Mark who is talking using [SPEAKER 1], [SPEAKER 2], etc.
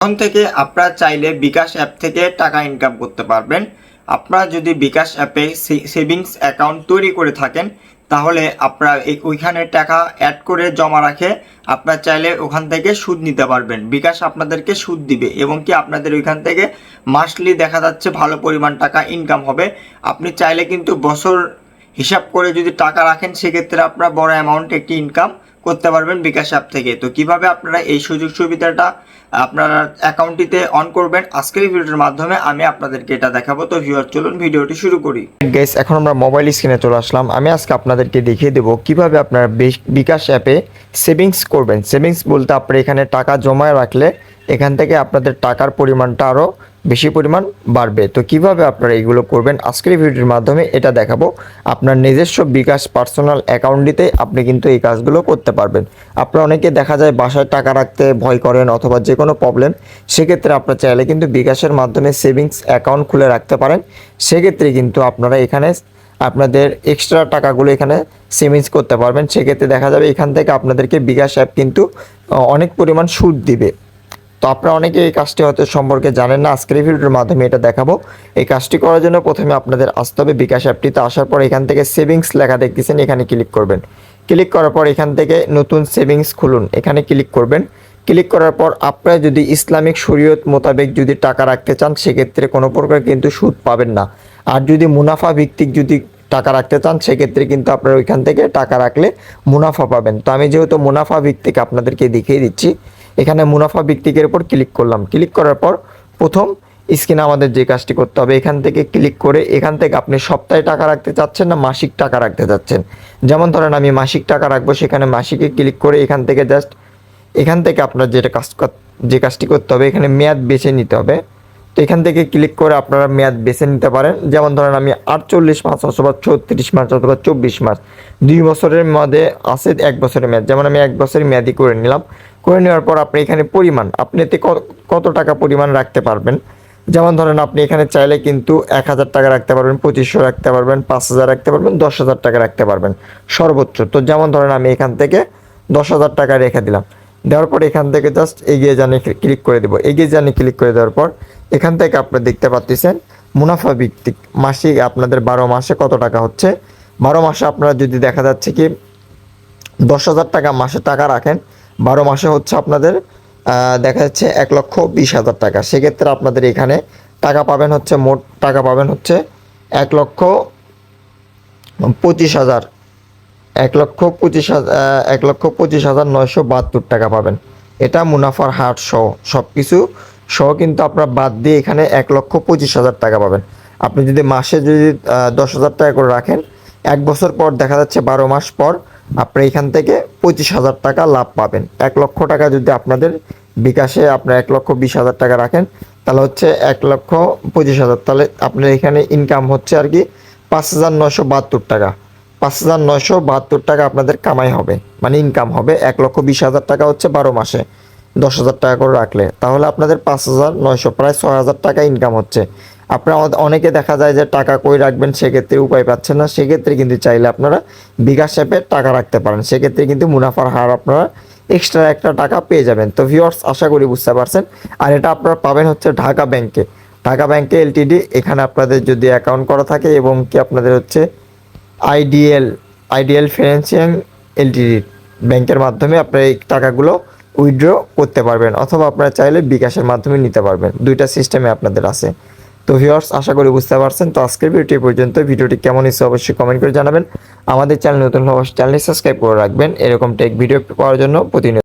[SPEAKER 1] এখন থেকে আপনারা চাইলে বিকাশ অ্যাপ থেকে টাকা ইনকাম করতে পারবেন। আপনারা যদি বিকাশ অ্যাপে সেভিংস অ্যাকাউন্ট তৈরি করে থাকেন, তাহলে আপনারা ওইখানে টাকা অ্যাড করে জমা রাখে আপনারা চাইলে ওখান থেকে সুদ নিতে পারবেন। বিকাশ আপনাদেরকে সুদ দিবে এবং কি আপনাদের ওইখান থেকে মাসলি দেখা যাচ্ছে ভালো পরিমাণ টাকা ইনকাম হবে। আপনি চাইলে কিন্তু বছর হিসাব করে যদি টাকা রাখেন, সেক্ষেত্রে আপনারা বড় অ্যামাউন্ট একটি ইনকাম করতে পারবেন বিকাশ অ্যাপ থেকে। তো কীভাবে আপনারা এই সুযোগ সুবিধাটা আপনারা অ্যাকাউন্টটিতে অন করবেন, আজকের ভিডিওর মাধ্যমে আমি আপনাদেরকে এটা দেখাবো। তো ভিউয়ার চলুন ভিডিওটি শুরু করি।
[SPEAKER 2] গাইস এখন আমরা মোবাইল স্ক্রিনে চলে আসলাম। আমি আজকে আপনাদেরকে দেখিয়ে দেবো কীভাবে আপনারা বিকাশ অ্যাপে সেভিংস করবেন। সেভিংস বলতে আপনারা এখানে টাকা জমায় রাখলে এখান থেকে আপনাদের টাকার পরিমাণটা আরও বেশি পরিমাণ বাড়বে। তো কীভাবে আপনারা এগুলো করবেন? আজকের ভিডিওর মাধ্যমে এটা দেখাবো। আপনার নিজস্ব বিকাশ পার্সোনাল অ্যাকাউন্টটিতে আপনি কিন্তু এই কাজগুলো করতে পারবেন। আপনারা অনেকে দেখা যায় বাসায় টাকা রাখতে ভয় করেন অথবা যে কোনো প্রবলেম সেক্ষেত্রে আপনার চাইলে কিন্তু বিকাশের মাধ্যমে সেভিংস অ্যাকাউন্ট খুলে রাখতে পারেন। সেক্ষেত্রে কিন্তু আপনারা এখানে আপনাদের এক্সট্রা টাকাগুলো এখানে সেভিংস করতে পারবেন। সেক্ষেত্রে দেখা যাবে এখান থেকে আপনাদেরকে বিকাশ অ্যাপ কিন্তু অনেক পরিমাণ সুদ দিবে। তো আপনারা অনেকে এই কাজটি হয়তো সম্পর্কে জানেন না। আজকের ভিডিওর মাধ্যমে এটা দেখাবো। এই কাজটি করার জন্য প্রথমে আপনাদের আসতে হবে বিকাশ অ্যাপটিতে। আসার পর এখান থেকে সেভিংস লেখা দেখতেছেন, এখানে ক্লিক করবেন। ক্লিক করার পর এখান থেকে নতুন সেভিংস খুলুন, এখানে ক্লিক করবেন। ক্লিক করার পর আপনারা যদি ইসলামিক শরীয়ত মোতাবেক যদি টাকা রাখতে চান, সেক্ষেত্রে কোনো প্রকার কিন্তু সুদ পাবেন না। আর যদি মুনাফা ভিত্তিক যদি টাকা রাখতে চান, সেক্ষেত্রে কিন্তু আপনারা ওইখান থেকে টাকা রাখলে মুনাফা পাবেন। তো আমি যেহেতু মুনাফা ভিত্তিক আপনাদেরকে দেখিয়ে দিচ্ছি এখানে মুনাফা ভিত্তিকের উপর ক্লিক করলাম। ক্লিক করার পর প্রথম স্ক্রিনে আমাদের যে কাজটি করতে হবে, এখান থেকে ক্লিক করে এখান থেকে আপনি সপ্তাহে টাকা রাখতে চাচ্ছেন না, মাসিক টাকা রাখতে চাচ্ছেন? যেমন ধরেন আমি মাসিক টাকা রাখব, সেখানে মাসিকে ক্লিক করে এখান থেকে জাস্ট এখান থেকে আপনার যেটা কাজ যে কাজটি করতে হবে, এখানে মেয়াদ বেছে নিতে হবে। তো এখান থেকে ক্লিক করে আপনারা মেয়াদ বেছে নিতে পারেন। যেমন ধরেন আমি আটচল্লিশ মাস অথবা ছত্রিশ মাস অথবা চব্বিশ মাস দুই বছরের মধ্যে আছে এক বছরের মেয়াদ। যেমন আমি এক বছরের মেয়াদি করে নিলাম। করে নেওয়ার পর আপনি এখানে পরিমাণ, আপনি এতে কত টাকা পরিমাণ রাখতে পারবেন? যেমন ধরেন আপনি এখানে চাইলে কিন্তু এক হাজার টাকা রাখতে পারবেন, পঁচিশশো রাখতে পারবেন, পাঁচ হাজার রাখতে পারবেন, দশ হাজার টাকা রাখতে পারবেন সর্বোচ্চ। তো যেমন ধরেন আমি এখান থেকে দশ হাজার টাকা রেখে দিলাম। দেওয়ার পর এখান থেকে জাস্ট এগিয়ে জানি ক্লিক করে দেবো। এগিয়ে জানি ক্লিক করে দেওয়ার পর এখান থেকে আপনারা দেখতে পাচ্ছেন মুনাফা ভিত্তিক মাসিক আপনাদের বারো মাসে কত টাকা হচ্ছে? বারো মাসে আপনারা যদি দেখা যাচ্ছে কি দশ হাজার টাকা মাসে টাকা রাখেন, বারো মাসে হচ্ছে আপনাদের দেখা যাচ্ছে এক লক্ষ বিশ হাজার টাকা। সেক্ষেত্রে আপনাদের এখানে টাকা পাবেন হচ্ছে মোট টাকা পাবেন হচ্ছে এক লক্ষ পঁচিশ হাজার। এক লক্ষ পঁচিশ হাজার এক লক্ষ পঁচিশ হাজার নয়শো বাহাত্তর টাকা পাবেন। এটা মুনাফার হার সহ সব কিছু সহ কিন্তু আপনার বাদ দিয়ে এখানে এক লক্ষ পঁচিশ হাজার টাকা পাবেন। আপনি যদি মাসে যদি দশ হাজার টাকা করে রাখেন, এক বছর পর দেখা যাচ্ছে বারো মাস পর আপনি এখান থেকে পঁচিশ হাজার টাকা লাভ পাবেন। এক লক্ষ টাকা যদি আপনাদের বিকাশে আপনার এক লক্ষ বিশ হাজার টাকা রাখেন, তাহলে হচ্ছে এক লক্ষ পঁচিশ হাজার। তাহলে আপনার এখানে ইনকাম হচ্ছে আর কি পাঁচ হাজার নশো বাহাত্তর টাকা। পাঁচ হাজার নয়শো বাহাত্তর টাকা আপনাদের কামাই হবে মানে ইনকাম হবে। এক লক্ষ বিশ হাজার টাকা হচ্ছে বারো মাসে। দশ হাজার টাকা করে রাখলে, তাহলে আপনাদের পাঁচ হাজার, নয়শো, প্রায় ছয় হাজার টাকা ইনকাম হচ্ছে। আপনারা অনেক- দেখা যায় যে টাকা কই রাখবেন, সেক্ষেত্রে উপায় পাচ্ছেন না, সেক্ষেত্রে কিন্তু চাইলে আপনারা বিকাশ অ্যাপে টাকা রাখতে পারেন। সেক্ষেত্রে কিন্তু মুনাফার হার আপনারা এক্সট্রা একটা টাকা পেয়ে যাবেন। তো ভিউয়ার্স আশা করি বুঝতে পারছেন। আর এটা আপনারা পাবেন হচ্ছে ঢাকা ব্যাংকে ঢাকা ব্যাংকে এলটিডি এখানে আপনাদের যদি অ্যাকাউন্ট করা থাকে এবং কি আপনাদের হচ্ছে আইডিএল আইডিএল ফিনান্সিয়াল এলটিডি ব্যাংকের মাধ্যমে আপনারা এই টাকাগুলো উইথড্র করতে পারবেন অথবা আপনারা চাইলে বিকাশের মাধ্যমে নিতে পারবেন। দুইটা সিস্টেমে আপনাদের আছে। তো ভিউয়ার্স আশা করি বুঝতে পারছেন। তো আজকের ভিডিওটি পর্যন্ত। ভিডিওটি কেমন হয়েছে অবশ্যই কমেন্ট করে জানাবেন। আমাদের চ্যানেল নতুন হওয়ার চ্যানেলটি সাবস্ক্রাইব করে রাখবেন। এরকম টেক ভিডিও পাওয়ার জন্য প্রতিনিয়ত